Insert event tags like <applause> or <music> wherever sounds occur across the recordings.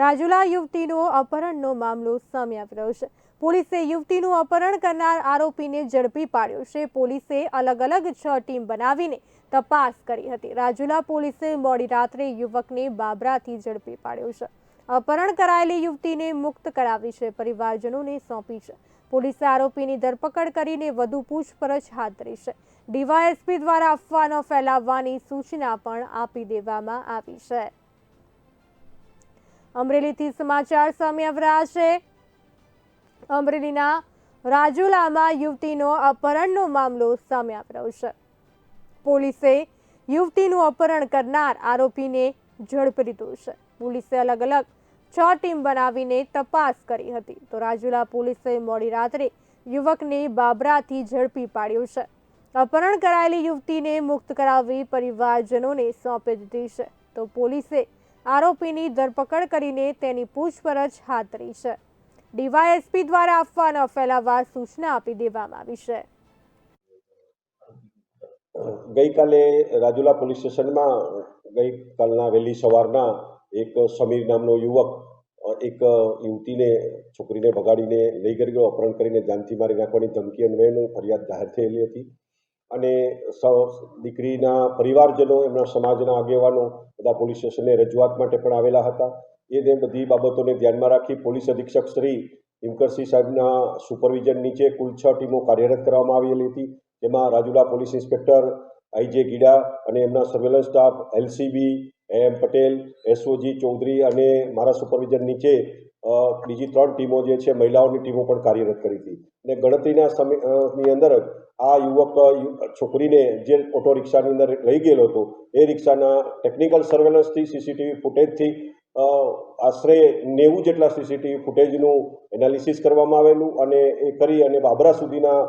રાજુલા યુવતીનો અપહરણનો મામલો સામે આવી રહ્યો છે. પોલીસે યુવતીનું અપહરણ કરનાર આરોપીને ઝડપી પાડ્યો છે. પોલીસે અલગ અલગ છ ટીમ બનાવીને તપાસ કરી હતી. રાજુલા પોલીસે મોડી રાત્રે યુવકને બાબરાથી ઝડપી પાડ્યો છે. અપહરણ કરાયેલી યુવતીને મુક્ત કરાવી છે. પરિવારજનોને સોંપી છે. પોલીસે આરોપીની ધરપકડ કરીને વધુ પૂછપરછ હાથ ધરી છે. ડીવાયએસપી દ્વારા અફવાનો ફેલાવવાની સૂચના પણ આપી દેવામાં આવી છે. અમરેલીથી સમાચાર સામે આવી છે. અમરેલીના રાજુલામાં યુવતીનો અપહરણનો મામલો સામે આવ્યો છે. પોલીસે યુવતીનું અપહરણ કરનાર આરોપીને ઝડપી લીધો છે. પોલીસે અલગ અલગ છ ટીમ બનાવીને તપાસ કરી હતી. તો રાજુલા પોલીસે મોડી રાત્રે યુવકને બાબરાથી ઝડપી પાડ્યો છે. અપહરણ કરાયેલી યુવતીને મુક્ત કરાવી પરિવારજનોને સોંપી દીધી છે. તો પોલીસે આરોપીની ધરપકડ કરીને તેની પૂછપરછ હાથ ધરી છે. ડીવાયએસપી દ્વારા આપવાના ન ફેલાવવા સૂચના આપી દેવામાં આવી છે. ગઈકાલે રાજુલા પોલીસ સ્ટેશનમાં, ગઈકાલના વહેલી સવારના એક સમીર નામનો યુવક, એક યુવતીને, છોકરીને ભગાડીને લઈ ગયો અપહરણ કરીને જાનથી મારી નાખવાની ધમકી અન્વયેનો ફરિયાદ જાહેર થયેલી હતી. અને દીકરીના પરિવારજનો, એમના સમાજના આગેવાનો બધા પોલીસ સ્ટેશને રજૂઆત માટે પણ આવેલા હતા. એને બધી બાબતોને ધ્યાનમાં રાખી પોલીસ અધિક્ષક શ્રી હિમકરસિંહ સાહેબના સુપરવિઝન નીચે કુલ છ ટીમો કાર્યરત કરવામાં આવેલી હતી. જેમાં Rajula police inspector I J Gida અને એમના surveillance staff LCB M Patel SOG Chaudhary અને મારા સુપરવિઝન નીચે બીજી ત્રણ ટીમો જે છે, મહિલાઓની ટીમો પણ કાર્યરત કરી હતી. અને ગણતરીના સમયની અંદર આ યુવક છોકરીને જે ઓટો રિક્ષાની અંદર લઈ ગયેલો હતો, એ રિક્ષાના ટેકનિકલ સર્વેલન્સથી સીસીટીવી ફૂટેજથી આશરે નેવું જેટલા સીસીટીવી ફૂટેજનું એનાલિસિસ કરવામાં આવેલું અને એ કરી અને બાબરા સુધીના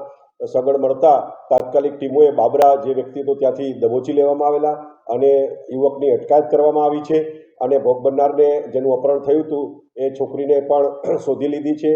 સગડ મળતા તાત્કાલિક ટીમોએ બાબરા જે વ્યક્તિ હતો ત્યાંથી દબોચી લેવામાં આવેલા અને યુવકની અટકાયત કરવામાં આવી છે અને ભોગ બનનારને જેનું અપહરણ થયું હતું, એ છોકરીને પણ <clears throat> શોધી લીધી છે.